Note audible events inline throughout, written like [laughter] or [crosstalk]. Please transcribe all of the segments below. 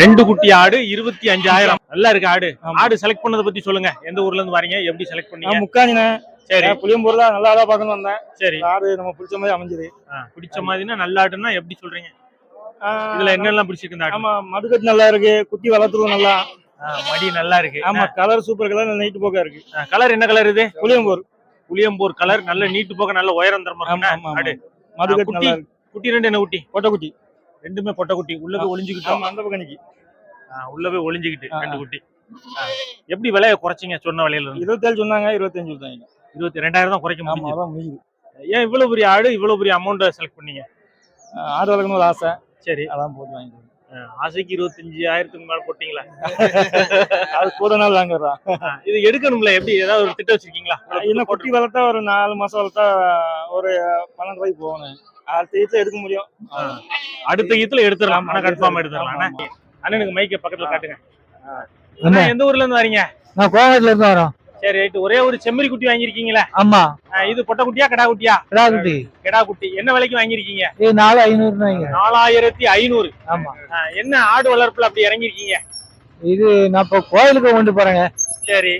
ரெண்டு குட்டி ஆடு இருபத்தி அஞ்சாயிரம். நல்லா இருக்கு ஆடு ஆடு செலக்ட் பண்ணதை பத்தி சொல்லுங்க. எந்த ஊர்ல இருந்து வரீங்க? எப்படி செலக்ட் பண்ணீங்க? முக்காணினே சரி. புளியம்பூர் தான் நல்லா ஆளா பார்க்கணும் வந்தேன். சரி. ஆடு நம்ம பிடிச்ச மாதிரி அமைஞ்சது. பிடிச்ச மாதிரினா நல்ல ஆடுன்னா எப்படி சொல்றீங்க? இதுல என்னெல்லாம் பிடிச்சிருக்கு ஆடு? ஆமா மதுக்கட்டு நல்லா இருக்கு. குட்டி வளர்த்துருவோம் நல்லா. மடி நல்லா இருக்கு. ஆமா கலர் சூப்பர் கலர் நைட்டு போக்கா இருக்கு. கலர் என்ன கலர் இது? புளியம்பூர். புளியம்பூர் கலர் நல்ல நீட்டு போக நல்ல உயரம் தரமா ஆடு. மதுக்கட்டு குட்டி நல்லா இருக்கு. குட்டி ரெண்டு என்ன குட்டி? கொட்டை குட்டி. ரெண்டுமே பொட்டை குட்டி. உள்ள போய் ஒளிஞ்சுக்கிட்டோம். அந்த பக்கம் உள்ள போய் ஒளிஞ்சுக்கிட்டு. ரெண்டு குட்டி. எப்படி விலைய குறைச்சிங்க சொன்ன விலையில இருபத்தேழு சொன்னாங்க இருபத்தஞ்சு கொடுத்தாங்க. இருபத்தி ரெண்டாயிரம் தான் குறைக்க முடியும் ஏன் இவ்வளவு பெரிய ஆடு இவ்வளவு பெரிய அமௌண்ட் செலக்ட் பண்ணீங்க? ஆடு வளர்க்கணும் ஒரு ஆசை. சரி. அதான் போட்டு வாங்கிக்கிறேன் ஆ, ஆசைக்கு இருபத்தஞ்சு ஆயிரத்துக்கு மேல போட்டீங்களா? [laughs] அது கூட நாள் வாங்குறா. இது எடுக்கணும்ல எப்படி? ஏதாவது ஒரு திட்டம் வச்சிருக்கீங்களா? இன்னும் குட்டி வளர்த்தா ஒரு நாலு மாசம் வளர்த்தா ஒரு பன்னெண்டு ரூபாய்க்கு போகணும் அடுத்த வீட்டுல எடுக்க முடியும். அடுத்த ஈத்துல எடுத்துடலாம். ஆனா கன்ஃபார்ம் எடுத்துடலாம். அண்ணனுக்கு மைக்க பக்கத்துல காட்டுங்க? அண்ணா எந்த ஊர்ல இருந்து வரீங்க? நான் கோயம்புல இருந்து வரோம். சரி ரைட் ஒரே ஒரு செம்மறி குட்டி வாங்கியிருக்கீங்களா? ஆமா. இது பொட்டை குட்டியா கடா குட்டியா? கிடாக்குட்டி கடா குட்டி. என்ன விலைக்கு வாங்கியிருக்கீங்க? இது நாலு வைங்க. நாலாயிரத்தி ஐநூறு. ஆமா. என்ன ஆடு வளர்ப்புல அப்படி இறங்கிருக்கீங்க இது நான் இப்போ கோயிலுக்கு கொண்டு போறேங்க. சரி.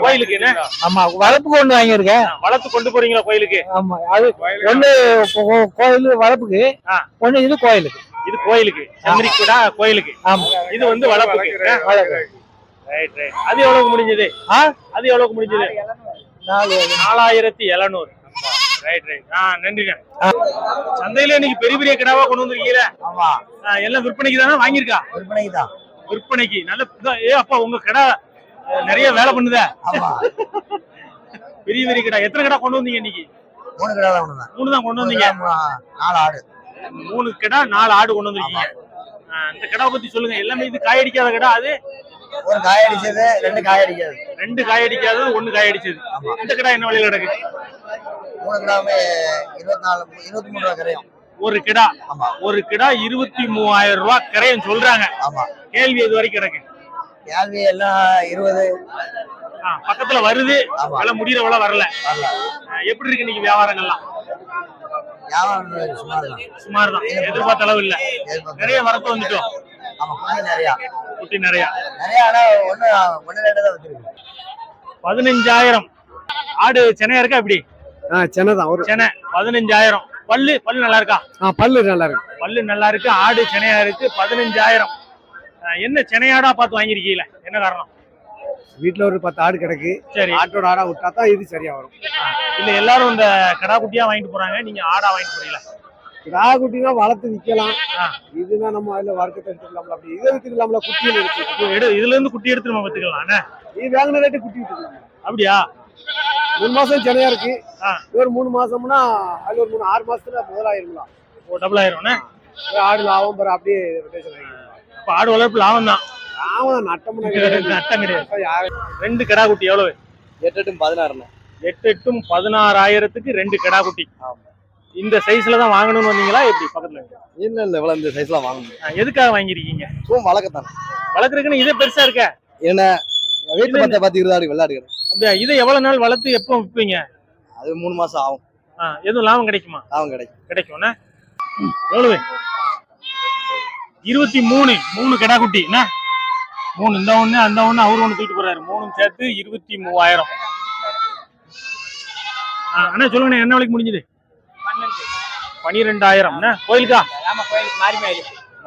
கோயிலுக்கு என்ன? ஆமா வளர்ப்பு கொண்டு வாங்கியிருக்கேன். ஆ, வளர்த்து கொண்டு போறீங்களா கோயிலுக்கு? ஆமா அது ஒண்ணு கோ- கோ- கோயில் வளர்ப்புக்கு ஆ. ஒண்ணு இது கோயிலுக்கு. இது கோயிலுக்கு. கோயிலுக்கு. ஆமா. இது வந்து வளர்ப்புக்கு. வளர்ப்பு ரைட் ரைட் அது எவ்வளவுக்கு முடிஞ்சது? அது எவ்வளவுக்கு முடிஞ்சது? நாலு நாலாயிரத்தி எழுநூறு. ரைட் ரைட் ஆ நன்றிங்க சந்தையில இன்னைக்கு பெரிய பெரிய கிடாவா கொண்டு வந்திருக்கீங்க ஆமா. எல்லாம் விற்பனைக்கு தானே? வாங்கியிருக்கா? விற்பனைக்கு தான். விற்பனைக்கு. நல்ல ஏ அப்பா உங்க கடை நிறைய வேலை பண்ணுதா. ஆமா. பெரிய பெரிய கடை. எத்தனை கடை கொண்டு வந்தீங்க இன்னைக்கு? மூணு கிடா தான் ஒண்ணு மூணு தான் கொண்டு வந்தீங்க? நாலு ஆடு. மூணு கடை நாலு ஆடு கொண்டு வந்திருக்கீங்க. ஆ, இந்த கடை பத்தி சொல்லுங்க. எல்லாமே இது காயடிக்காத கடை அது? ஒரு காய் அடிச்சது ரெண்டு காய் அடிக்காது. ரெண்டு காயடிக்காதது ஒண்ணு காயடிச்சது இந்த கடை என்ன விலையில கிடக்கு? மூணு கிடாமே இருபத்தி நாலு இருபத்தி மூணு ரூபா கரையும். ஒரு கிடா. ஆமா. ஒரு கிடா இருபத்தி மூவாயிரம் ரூபாய் கரையும் சொல்றாங்க. ஆமா. கேள்வி இது வரைக்கும் கிடக்கு? கேள்வி எல்லாம் இருபது பக்கத்துல வருது. விலை முடியற விலை வரல. எப்படி இருக்கு இன்னைக்கு வியாபாரங்கள்லாம்? வியாபாரம் சுமார் தான் சுமார் தான் எதிர்பார்த்த அளவு இல்ல. நிறைய வரத்து வந்துட்டோம். ஆமா கொஞ்சம் நிறையா. குட்டி நிறைய. நிறைய ஆனா ஒண்ணு ஒண்ணு ரெண்டு தான் வச்சிருக்கு பதினஞ்சாயிரம். ஆடு சென்னையா இருக்கா இப்படி? சென்னை ஒரு சென்னை. பதினஞ்சாயிரம். பல்லு பல்லு நல்லா இருக்கா? ஆ பல்லு நல்லா இருக்கு. பல்லு நல்லா இருக்கு. ஆடு சென்னையா இருக்கு. பதினஞ்சாயிரம். என்ன சென்னையாடா பார்த்து வாங்கியிருக்கீங்களே என்ன காரணம்? வீட்டுல ஒரு பத்து ஆடு கிடக்கு. சரி. ஆட்டோட ஆடா விட்டா தான் இது சரியா வரும். இல்ல எல்லாரும் இந்த கடா குட்டியா வாங்கிட்டு போறாங்க நீங்க ஆடா வாங்கிட்டு போறீங்களா? கிடா குட்டினா வளர்த்து விக்கலாம் ஆ. இதுனா நம்ம அதுல வர்க்கத்தை எடுத்துக்கலாம்ல அப்படி. இதை வித்துக்கலாம்ல குட்டியில் இருக்கு இப்போ எடு இதுல இருந்து குட்டி எடுத்து நம்ம வச்சுக்கலாம் என்ன? நீ வாங்கின ரேட்டு குட்டி வித்துக்கலாம். அப்படியா? மூணு மாசம் சென்னையா இருக்கு. ஒரு மூணு மாசம்னா அதுல ஒரு மூணு ஆறு மாசத்துல முதலாயிருக்கலாம் ஓ டபுள் ஆயிரம் என்ன? ஆடு லாபம் அப்படியே ஆகிக்கும். ஆடு வளர்ப்பு லாபம் தான். லாபம் கிடையாது. நட்டம் கிடையாது. [laughs] ரெண்டு கடா குட்டி எவ்வளவு? எட்டு எட்டு பதினாறுண்ணே. எட்டு எட்டும் பதினாறாயிரத்துக்கு ரெண்டு கடா குட்டி. இந்த சைஸ்ல தான் வாங்கணும்னு வந்தீங்களா? எப்படி பக்கத்துல இல்ல இல்ல இவ்வளவு இந்த சைஸ்லாம் வாங்க முடியும் ஆ, எதுக்காக வாங்கியிருக்கீங்க? சும்மா வளர்க்கத்தானே வளர்க்குறதுக்குன்னு இதே பெருசா இருக்க. ஏன்னா வீட்டு பத்த பத்து இருபது ஆடு வெள்ளாடு கிடக்கு அப்படியா? இதை எவ்வளவு நாள் வளர்த்து எப்போ விற்பீங்க? அது மூணு மாசம் ஆகும். எதுவும் லாபம் கிடைக்குமா? லாபம் கிடைக்கும். கிடைக்கும்னா? எவ்வளவு? இருபத்தி மூணு. மூணு கடா குட்டி. என்ன? மூணு. இந்த ஒண்ணு அந்த ஒண்ணு அவரு ஒண்ணு தூக்கிட்டு போறாரு. மூணும் சேர்த்து இருபத்தி மூவாயிரம். அண்ணா சொல்லுங்க என்ன விலைக்கு முடிஞ்சது? பனிரெண்டாயிரம் என்ன? கோயிலுக்கா?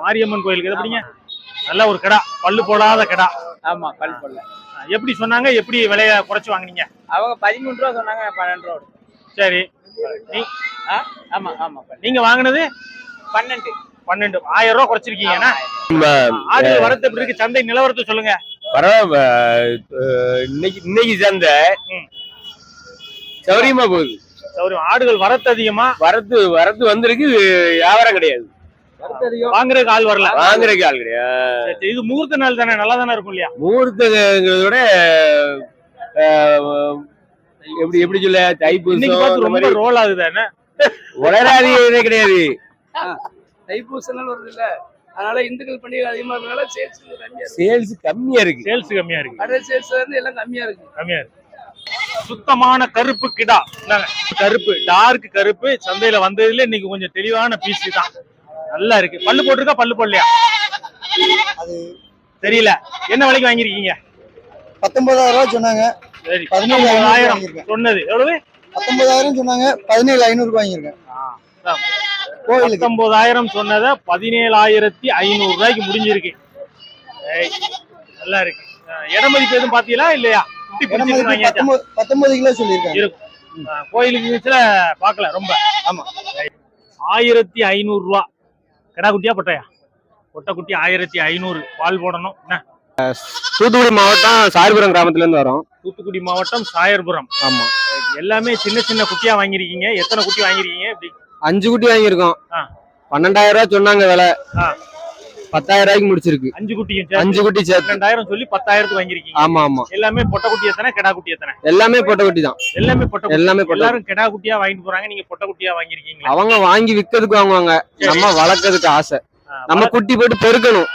மாரியம்மன் கோயிலுக்கு. எது படிங்க? நல்ல ஒரு கடா. பல்லு போடாத கடா. ஆமா பல் பொல்ல ஆ, எப்படி சொன்னாங்க? எப்படி விலைய குறைச்சு வாங்குனீங்க? அவங்க பதிமூணு ரூபா சொன்னாங்க பன்னெண்டு ரூபா. சரி. ஆமா ஆமா. நீங்க வாங்குனது? பன்னெண்டு. பன்னெண்டு ஆயிரம் ரூபாய் குறைச்சிருக்கீங்க. ஆடு வரத்து எப்படி இருக்கு சந்தை நிலவரத்தை சொல்லுங்க. பரவாயில்ல அஹ் இன்னைக்கு இன்னைக்கு சந்தை. சௌரியமா போகுது. சௌரியம். ஆடுகள் வரத்து அதிகமா? வரத்து வரத்து வந்திருக்கு வியாபாரம் கிடையாது. வாங்குறதுக்கு ஆள் வரல. வாங்குறதுக்கு ஆள் கிடையாது. இது முகூர்த்த நாள் தானே? நல்லா தானே இருக்கும் இல்லையா? முகூர்த்தங்கிறத எப்படி எப்படி சொல்ல இன்னைக்கு பார்த்து ரொம்ப தைப்பூசம் ரோல் ஆகுது என்ன உலராதி இதே கிடையாது. தைப்பூச நாள் வருது இல்ல. அதனால இந்துக்கள் பண்டிகை அதிகமா இருக்கனால சேல்ஸ் கம்மியா இருக்கு. சேல்ஸ் கம்மியா இருக்கு. சேல்ஸ் கம்மியா இருக்கு. கடை சேல்ஸ் வந்து எல்லாம் கம்மியா இருக்கு. கம்மியா இருக்கு. சுத்தமான கருப்பு கிடா. கருப்பு டார்க் கருப்பு. சந்தையில வந்ததுல இன்னைக்கு கொஞ்சம் தெளிவான பீஸ் தான். நல்லா இருக்கு. பல்லு போட்டிருக்கா? பல்லு போடலையா? அது தெரியல. என்ன விலைக்கு வாங்கிருக்கீங்க பத்தொன்பதாயிரம் ரூபாய் சொன்னாங்க. சரி. பதினேழு பத்தொன்பதாயிரம் வாங்கியிருக்கேன் சொன்னது. எவ்வளவு? பத்தொன்பதாயிரம் சொன்னாங்க. பதினேழு ஐநூறுக்கு வாங்கியிருக்கேன். அதான். கோயிலுக்கு. பத்தொன்பதாயிரம் சொன்னதை பதினேழாயிரத்தி ஐநூறு ரூபாய்க்கு முடிஞ்சிருக்கு. நல்லா இருக்கு. அஹ், இட மதிப்பு எதுவும் பாத்தீங்களா இல்லையா? பத்தொன்பது கிலோ சொல்லியிருக்காங்க. இருக்கும். கோயிலுக்கு இருந்துச்சுல பார்க்கல ரொம்ப. ஆமா. ஆயிரத்தி ஐநூறு ரூபா. கிடா குட்டியா பொட்டையா? பொட்டை குட்டி ஆயிரத்தி ஐநூறு. பால் போடணும். என்ன? தூத்துக்குடி மாவட்டம் சாரிபுரம் கிராமத்துல இருந்து வரோம். தூத்துக்குடி மாவட்டம் சாயர்புரம். ஆமா. எல்லாமே சின்ன சின்ன குட்டியா வாங்கியிருக்கீங்க. எத்தனை குட்டி வாங்கியிருக்கீங்க? இப்படி அஞ்சு குட்டி வாங்கியிருக்கோம். பன்னெண்டாயிரம் ரூபாய் சொன்னாங்க விலை. பத்தாயிரம் ரூபாய்க்கு முடிச்சிருக்கு. அஞ்சு குட்டியும் அஞ்சு குட்டி சேர்த்து. ரெண்டாயிரம் சொல்லி பத்தாயிரத்துக்கு வாங்கியிருக்கீங்க. ஆமா ஆமா. எல்லாமே பொட்டை குட்டி எத்தனை கிடா குட்டி எத்தனை? எல்லாமே பொட்டை குட்டி தான். எல்லாமே பொட்டை குட்டி. எல்லாமே எல்லாரும் கிடா குட்டியா வாங்கிட்டு போறாங்க. நீங்க பொட்டை குட்டியா வாங்கிருக்கீங்களா அவங்க வாங்கி விக்கிறதுக்கு வாங்குவாங்க. நம்ம வளர்க்கறதுக்கு ஆசை. நம்ம குட்டி போட்டு பெருக்கணும்.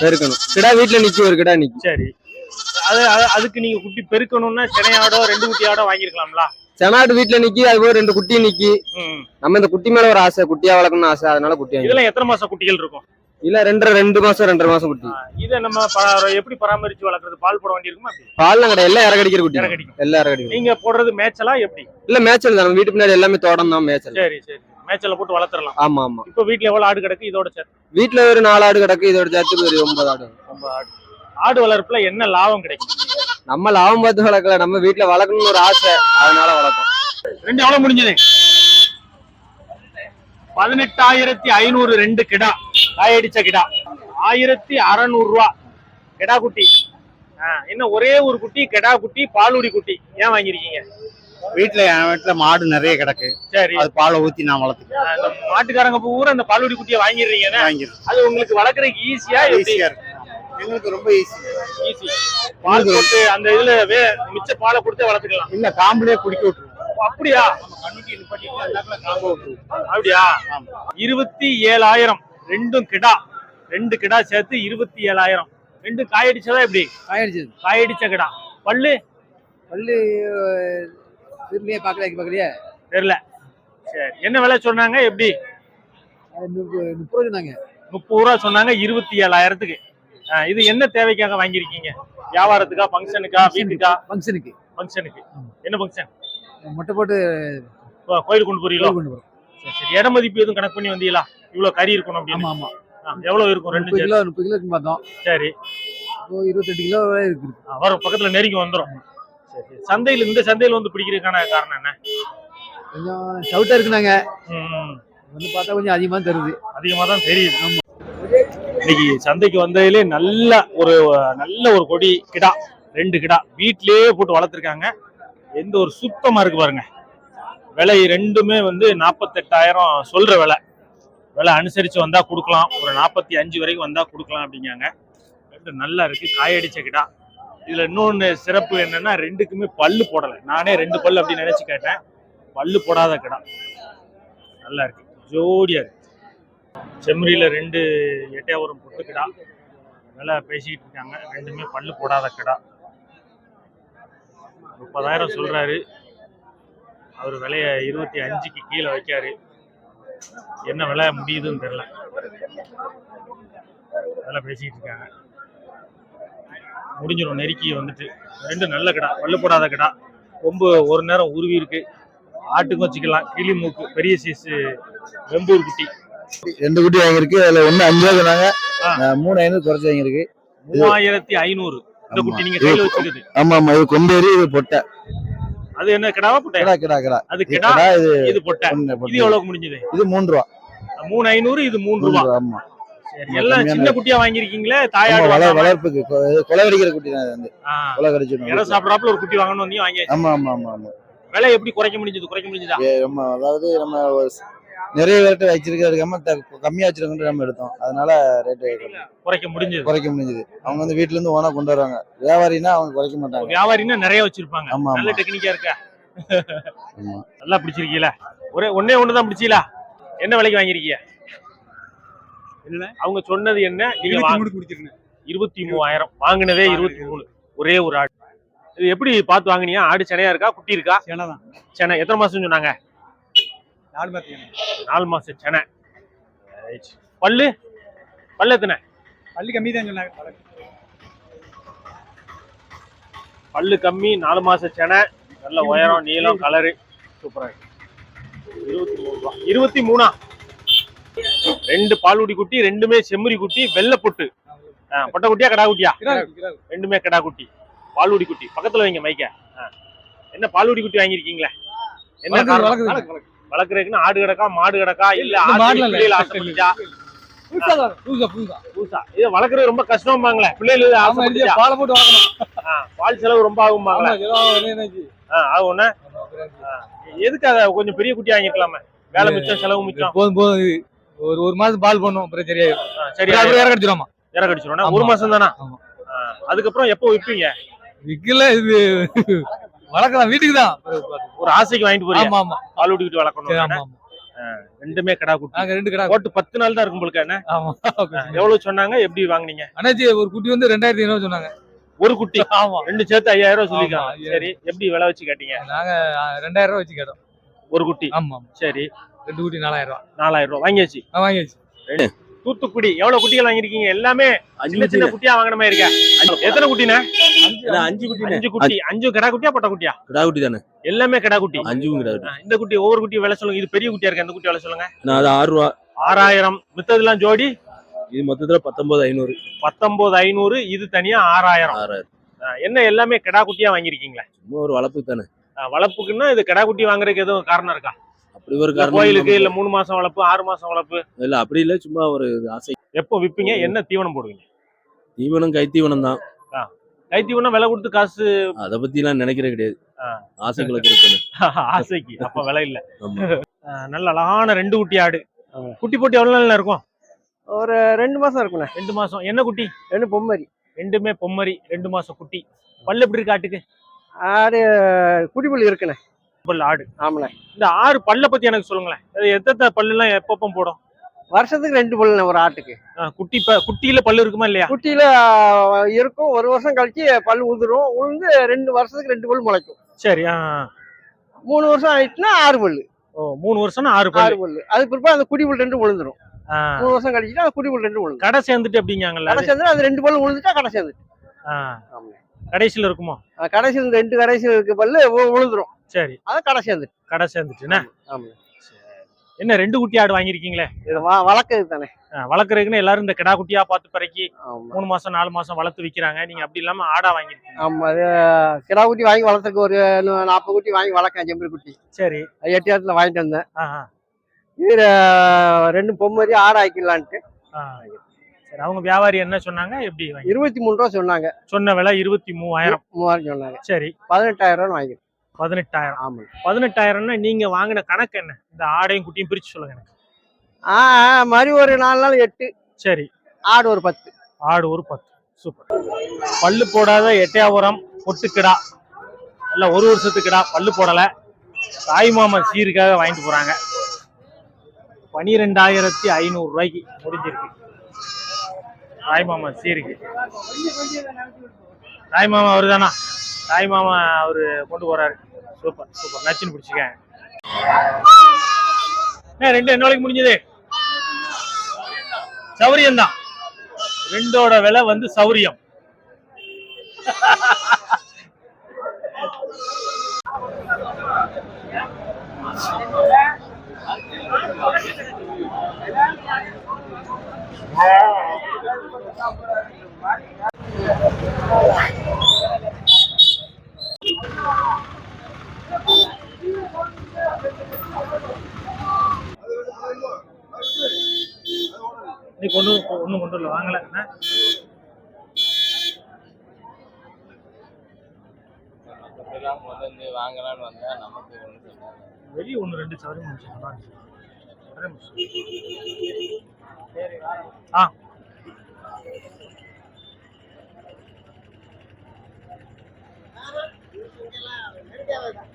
பெருக்கணும். கிடா வீட்டுல நிக்கும் ஒரு கிடா நிக்கும் சரி. அது அது- அதுக்கு நீங்க குட்டி பெருக்கணும்னா சென்னையாடோ ரெண்டு குட்டி ஆடோ வாங்கிருக்கலாம்ல செனாடு வீட்டுல நிக்கி அது போய் ரெண்டு குட்டி நிக்கி. நம்ம இந்த குட்டி மேல ஒரு ஆசை குட்டியா வளர்க்கணும்னு ஆசை அதனால குட்டி இதெல்லாம் எத்தனை மாசம் குட்டிகள் இருக்கும்? இல்ல ரெண்டரை ரெண்டு மாசம் ரெண்டரை மாசம் குட்டி. இதை நம்ம எப்படி பராமரிச்சு வளர்க்கறது? பால் போட வேண்டியிருக்குமா பால்லாம் கிடையாது எல்லாம் இற கடிக்கிற குட்டி. இற தான். கடிக்கும். எல்லாம் இற கடிக்கிற நீங்க போடுறது மேய்ச்சலா எப்படி? இல்ல மேய்ச்சல் தான். நம்ம வீட்டு பின்னாடி எல்லாமே தோட்டம் தான் மேய்ச்சல். சரி சரி. மேய்ச்சல போட்டு வளர்த்துறலாம் ஆமா ஆமா. இப்ப வீட்ல எவ்வளவு ஆடு கிடக்கு? இதோட சேர்த்து வீட்டுல ஒரு நாலு ஆடு கிடக்கு இதோட சேர்த்து ஒரு ஒன்பது ஆடு. ரொம்ப ஆடு. ஆடு வளர்ப்புல என்ன லாபம் கிடைக்கும்? நம்ம லாபம் பார்த்து வளர்க்கல நம்ம வீட்டுல வளர்க்கணும்னு ஒரு ஆசை அதனால வளர்க்கோம் ரெண்டு எவ்வளவு முடிஞ்சது? பதினெட்டாயிரத்தி ஐநூறு ரெண்டு கிடா காயடிச்ச கிடா. ஆயிரத்தி அறநூறு ரூபா. கிடா குட்டி. என்ன ஒரே ஒரு குட்டி கிடா குட்டி பாலுடி குட்டி. ஏன் வாங்கிருக்கீங்க வீட்டுல என் வீட்டுல மாடு நிறைய கிடக்கு. சரி. அது பாலை ஊத்தி நான் இந்த மாட்டுக்காரங்க பூரா அந்த பாலுடி குட்டியை வாங்கிடுறீங்கன்னா வாங்கிடுறேன். அது உங்களுக்கு வளர்க்குறதுக்கு ஈஸியா ஈஸியா இருக்கு. எங்களுக்கு ரொம்ப ஈஸி ஈஸி பால் போட்டு அந்த இதுல வே மிச்ச பாலை கொடுத்து வளர்த்துக்கலாம். இல்ல காம்புலயே குடிக்க விட்டுருவோம். ஓ, அப்படியா? அப்படியா? இருபத்தி ஏழாயிரம் ரெண்டும் கிடா. ரெண்டு கிடா சேர்த்து இருபத்தி ஏழாயிரம் ரெண்டு காயடிச்சதா எப்படி? ஆயிடுச்சு காயடிச்ச கிடா. பல்லு? பள்ளி திரும்பியே பார்க்கல பார்க்கலையே தெரியல. சரி. என்ன விலை சொன்னாங்க? எப்படி? முப்பது ரூபா சொன்னாங்க. முப்பது ரூபா சொன்னாங்க இருபத்தி ஏழாயிரத்துக்கு இது என்ன தேவைக்காக வாங்கியிருக்கீங்க? வியாபாரத்துக்கா ஃபங்க்ஷனுக்கா வீட்டுக்கா? ஃபங்க்ஷனுக்கு ஃபங்க்ஷனுக்கு என்ன ஃபங்க்ஷன் மொட்டை போட்டு கோயிலுக்கு கொண்டு போறீங்களோ? கொண்டு போறோம். சரி, சரி. இட மதிப்பு எதுவும் கணக்கு பண்ணி வந்தீங்களா? இவ்வளவு கறி இருக்கணும் அப்படின்னு. ஆமா ஆமா. ஆ, எவ்வளவு இருக்கும்? ரெண்டு? கிலோ முப்பது கிலோ பார்த்தோம். சரி. இருபத்தெட்டு கிலோ இருக்கு வரும். பக்கத்துல நெருங்கி வந்துரும். சரி. சந்தையில இந்த சந்தையில வந்து பிடிக்கிறதுக்கான காரணம் என்ன? கொஞ்சம் ஷவுட்டா இருக்குனாங்க. ம், வந்து பார்த்தா கொஞ்சம் அதிகமா தருது. அதிகமா தான் தெரியுது இன்னைக்கு சந்தைக்கு வந்ததுலே நல்ல ஒரு நல்ல ஒரு கொடி கிடா ரெண்டு கிடா வீட்டிலேயே போட்டு வளர்த்துருக்காங்க. எந்த ஒரு சுத்தமா இருக்கு பாருங்க. விலை ரெண்டுமே வந்து நாற்பத்தெட்டாயிரம் சொல்ற விலை. விலை அனுசரிச்சு வந்தா கொடுக்கலாம். ஒரு நாற்பத்தி அஞ்சு வரைக்கும் வந்தா கொடுக்கலாம் அப்படிங்காங்க ரெண்டு நல்லா இருக்கு. காயடிச்ச கிடா. இதுல இன்னொன்னு சிறப்பு என்னன்னா ரெண்டுக்குமே பல்லு போடலை. நானே ரெண்டு பல்லு அப்படின்னு நினைச்சு கேட்டேன். பல்லு போடாத கிடா. நல்லா இருக்கு. ஜோடியா இருக்கு. செம்மறியில ரெண்டு எட்டையாவரம் பொட்டு கிடா. நல்லா பேசிக்கிட்டு இருக்காங்க. ரெண்டுமே பல்லு போடாத கிடா. முப்பதாயிரம் சொல்றாரு. அவர் விலையை இருபத்தி அஞ்சுக்கு கீழே வைக்காரு. என்ன விலை முடியுதுன்னு தெரில நல்லா பேசிக்கிட்டு இருக்காங்க. முடிஞ்சிடும். நெருக்கி வந்துட்டு. ரெண்டு நல்ல கிடா. பல்லு போடாத கிடா. ரொம்ப ஒரு நேரம் உருவி இருக்கு. ஆட்டுக்கும் வச்சுக்கலாம் கிளி மூக்கு. பெரிய சைஸ் வெம்பூர் குட்டி. ரெண்டு குட்டி வாங்கியிருக்கு. அதுல ஒண்ணு அஞ்சு ரூபா சொன்னாங்க மூணு ஐநூறு குறைச்சு வாங்கியிருக்கு. மூவாயிரத்தி ஐநூறு. ஆமா. ஆமா இது கொம்பேரி இது பொட்டை. அது என்ன கிடாவா பொட்டை? கிடா கிடா அது கிடா இது இது பொட்டை. இது பொண்ணு. எவ்வளவுக்கு முடிஞ்சது? இது மூணு ரூபா. மூணு ஐநூறு இது மூணு ரூபா. ஆமா. எல்லாம் சின்ன குட்டியா வாங்கிருக்கீங்களே தாயாடு வள? வளர்ப்புக்கு. கொலை கடிக்கிற குட்டி தான் வந்து. கொலை கடிச்சிடணும் இடம் சாப்பிடறாப்புல ஒரு குட்டி வாங்கணும் வந்தீங்க வாங்கி ஆமா ஆமா ஆமா ஆமா. விலை எப்படி குறைக்க முடிஞ்சது? குறைக்க முடிஞ்சதா? அதாவது நம்ம நிறைய பேர்கிட்ட வச்சிருக்கிறது கம்ம த- கம்மியா வச்சிருக்கோம் நம்ம எடுத்தோம். அதனால ரேட்டு குறைக்க முடிஞ்சது. குறைக்க முடிஞ்சது. அவங்க வந்து வீட்டுல இருந்து ஓனா கொண்டு வருவாங்க வியாபாரினா அவங்க குறைக்க மாட்டாங்க. வியாபாரின்னா நிறைய வச்சிருப்பாங்க. ஆமா நல்ல டெக்னிக்கா இருக்க. நல்லா பிடிச்சிருக்கீல? ஒரே ஒண்ணே ஒண்ணுதான் பிடிச்சீங்களா என்ன விலைக்கு வாங்கிருக்கீங்க அவங்க சொன்னது என்ன? இருபத்தி மூவாயிரம். வாங்கினதே இருபத்தி மூணு. ஒரே ஒரு ஆடு. இது எப்படி பார்த்து வாங்குனீங்க? ஆடு செனையா இருக்கா? குட்டி இருக்கா? செனை தான் செனை. எத்தனை மாசம் சொன்னாங்க? நாலு மாதம் நாலு மாசம் செனை. பல்லு? பல்லு எத்தனை? பள்ளி கம்மி தான் சொன்னாங்க பல்லு கம்மி நாலு மாசம் செனை நல்ல உயரம் நீளம் கலரு சூப்பரா இருக்கு இருபத்தி மூணு ரூபா. இருபத்தி மூணா? ரெண்டு பால்குடி குட்டி ரெண்டுமே செம்மறி குட்டி வெள்ளை பொட்டு. பொட்டை குட்டியா கடா குட்டியா? ரெண்டுமே கடா குட்டி. பால்குடி குட்டி. பக்கத்துல வைங்க மைக்க. என்ன பால்குடி குட்டி வாங்கியிருக்கீங்களே? என்ன? வளர்க்கறதுக்குன்னு ஆடு கிடக்கா மாடு கிடக்கா இல்ல பூசா இது வளர்க்கறது ரொம்ப கஷ்டமாங்களே பிள்ளைகள் பாலை போட்டு வளர்க்கணும். பால் செலவு ரொம்ப ஆகுமாங்களே ஆமா ஏதோ என்னாச்சு ஆ ஒண்ணு. எதுக்கு அத கொஞ்சம் பெரிய குட்டி வாங்கிக்கலாமே? வேலை மிச்சம் செலவு மிச்சம். போதும் போதும். ஒரு ஒரு மாசம் பால் பண்ணும் அப்புறம் சரியாயிரும் ஆ, சரி அப்புறம் இறக்க அடிச்சிருமா இறக்க அடிச்சிடும் ஆமா. ஒரு மாசம் தானா. அதுக்கப்புறம் எப்போ விப்பீங்க? விக்கல இது. வளர்க்கலாம் வீட்டுக்கு தான் ஒரு ஆசைக்கு வாங்கிட்டு போறீங்க ஆமா ஆமா. பால் விட்டுக்கிட்டு சரி, வளர்க்கணும் ஆமா. ஆமா ரெண்டுமே கடா குட்டி. நாங்க ரெண்டு கடை போட்டு பத்து நாள் தான் இருக்கும் உங்களுக்கு என்ன? ஆமா எவ்வளவு சொன்னாங்க? எப்படி வாங்குனீங்க? அண்ணாச்சி ஒரு குட்டி வந்து ரெண்டாயிரத்தி ஐநூறு சொன்னாங்க. ஒரு குட்டி. ஆமா. ரெண்டு சேர்த்து ஐயாயிரம் ரூபாய் சொல்லிக்கலாம். சரி எப்படி விலை வச்சு கேட்டீங்க? நாங்க ரெண்டாயிரம் ரூபாய் வச்சு கேட்டோம். ஒரு குட்டி. ஆமா சரி. ரெண்டு குட்டி நாலாயிரம் ரூபாய். நாலாயிரம் ரூபாய். வாங்கியாச்சு? வாங்கியாச்சு. தூத்துக்குடி. எவ்வளவு குட்டிகள் வாங்கிருக்கீங்க எல்லாமே அஞ்சு சின்ன சின்ன குட்டியா வாங்கின மாதிரி இருக்கா? எத்தனை குட்டினே அஞ்சு. குட்டி. அஞ்சு குட்டி. அஞ்சு கடா குட்டியா பொட்டை குட்டியா? கிடா குட்டி தானே. எல்லாமே கடா குட்டி. ஆ, இந்த குட்டி ஒவ்வொரு குட்டி விலை சொல்லுங்க. இது பெரிய குட்டியா இருக்கு? அந்த குட்டி விலை சொல்லுங்க? நான் அது ஆறு ரூபா. ஆறாயிரம். மித்ததெல்லாம் ஜோடி? இது மொத்தத்துல பத்தொன்பது ஐநூறு. பத்தொன்பது ஐநூறு. இது தனியா ஆறாயிரம். ஆறாயிரம். என்ன எல்லாமே கடா குட்டியா வாங்கிருக்கீங்களா சும்மா ஒரு வளர்ப்பு தானே. வளர்ப்புக்குன்னா இது கடா குட்டி வாங்குறதுக்கு எதுவும் காரணம் இருக்கா? அப்படி ஒரு காரணம் கோயிலுக்கு இல்ல மூணு மாசம் வளர்ப்பு ஆறு மாசம் வளர்ப்பு. இல்ல அப்படி இல்ல சும்மா ஒரு ஆசை. எப்போ விப்பீங்க? என்ன தீவனம் போடுவீங்க? தீவனம் கை தீவனம் தான். கை தீவனம் விலை கொடுத்து காசு அதை பத்தி எல்லாம் நினைக்கிறது கிடையாது. ஆ. ஆசைக்குள்ள இருக்கிறது [laughs] ஆசைக்கு அப்ப விலை இல்ல. நல்ல அழகான ரெண்டு குட்டி ஆடு. குட்டி போட்டு எவ்வளவு நாள்ல இருக்கும்? ஒரு ரெண்டு மாசம் இருக்குண்ணே. ரெண்டு மாசம். என்ன குட்டி? ரெண்டு பொம்மரி. ரெண்டுமே பொம்மரி ரெண்டு மாசம் குட்டி. பல்லு எப்படி இருக்கு ஆட்டுக்கு? ஆடு குடிப்புள் இருக்குண்ணே. பல்லு ஆடு. ஆமாண்ணே. இந்த ஆறு பல்ல பத்தி எனக்கு சொல்லுங்களேன். எத்தனை பல்லு எல்லாம் எப்பப்ப போடும்? வருஷத்துக்கு ரெண்டு பல்லுண்ணே ஒரு ஆட்டுக்கு. குட்டி ப குட்டியில பல்லு இருக்குமா இல்லையா? குட்டியில இருக்கும். ஒரு வருஷம் கழிச்சு பல் உதிரும். உளுந்து ரெண்டு வருஷத்துக்கு ரெண்டு பல் முளைக்கும். சரி ஆ. மூணு வருஷம் ஆயிடுச்சுன்னா ஆறு பல்லு. ஓ மூணு வருஷம்னா ஆறு ஆறு பல்லு. பல்லு அது பிற்பாடு அந்த குடிப்புள் ரெண்டு விழுந்துரும் மூணு வருஷம் கழிச்சுட்டு அந்த குடிப்புள் ரெண்டு விழுந்துரும் கடை சேர்ந்துட்டு அப்படிங்காங்கல்ல கடை சேர்ந்து அது ரெண்டு பல்லு விழுந்துட்டா கடை சேர்ந்து ஆ, ஆமா. கடைசியில இருக்குமோ? கடைசியில் ரெண்டு கடைசியில் இருக்க பல்லு விழுந்துரும் சரி. அதான் கடை சேர்ந்து கடை சேர்ந்துட்டுனா ஆமா என்ன ரெண்டு குட்டி ஆடு வாங்கியிருக்கீங்களே? இது வளர்க்கறது தானே. வளர்க்கறதுக்குன்னு எல்லாரும் இந்த கிடா குட்டியா பார்த்து பிறக்கி மூணு மாசம் நாலு மாசம் வளர்த்து விக்கிறாங்க. நீங்க அப்படி இல்லாம ஆடா வாங்கிருக்கீங்க ஆமா அது கிடா குட்டி வாங்கி வளர்த்துக்கு ஒரு நாற்பது குட்டி வாங்கி வளர்க்கேன் செம்பரி குட்டி. சரி. எட்டு இடத்துல வாங்கிட்டு வந்தேன். இது ரெண்டு பொம்மரி ஆடு ஆக்கிடலான்ட்டு. சரி. அவங்க வியாபாரி என்ன சொன்னாங்க? எப்படி இருபத்தி மூணு ரூபா சொன்னாங்க. சொன்ன விலை இருபத்தி மூவாயிரம். மூவாயிரம் சொன்னாங்க. சரி. பதினெட்டாயிரம் ரூபா வாங்கி பதினெட்டாயிரம். ஆமா பதினெட்டாயிரம்னா நீங்க வாங்கின கணக்கு என்ன? இந்த ஆடையும் குட்டியும் பிரிச்சு சொல்லுங்க எனக்கு. ஆ மாதிரி ஒரு நாலு நாள் எட்டு. சரி. ஆடு ஒரு பத்து. ஆடு ஒரு பத்து. சூப்பர். பல்லு போடாத எட்டையாபுரம் பொட்டுக்கிடா. நல்ல ஒரு வருஷத்துக்குடா பல்லு போடல. தாய் மாமன் சீருக்காக வாங்கிட்டு போறாங்க. பனிரெண்டாயிரத்தி ஐநூறு ரூபாய்க்கு முடிஞ்சிருக்கு. தாய் மாமன் சீருக்கு. தாய் மாமா அவரு தானா தாய் மாமா அவரு கொண்டு போறாரு. Super super. நச்சுன்னு பிடிச்சிக்க ரெண்டு என்ன நாளைக்கு முடிஞ்சது. சௌரியம் தான் ரெண்டோட விலை வந்து சௌரியம். நீ ஒன்று ஒன்றும் கொண்டு வரல வாங்கல. என்ன? வந்து வாங்கலாம்னு வந்தா நமக்கு ஒன்று வெளியே ஒன்று ரெண்டு சவரம் முடிச்சு நல்லா இருந்துச்சு. ஒரே நிமிஷம்.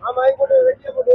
ஆ ஆமா போட்டு வெட்டியா போட்டு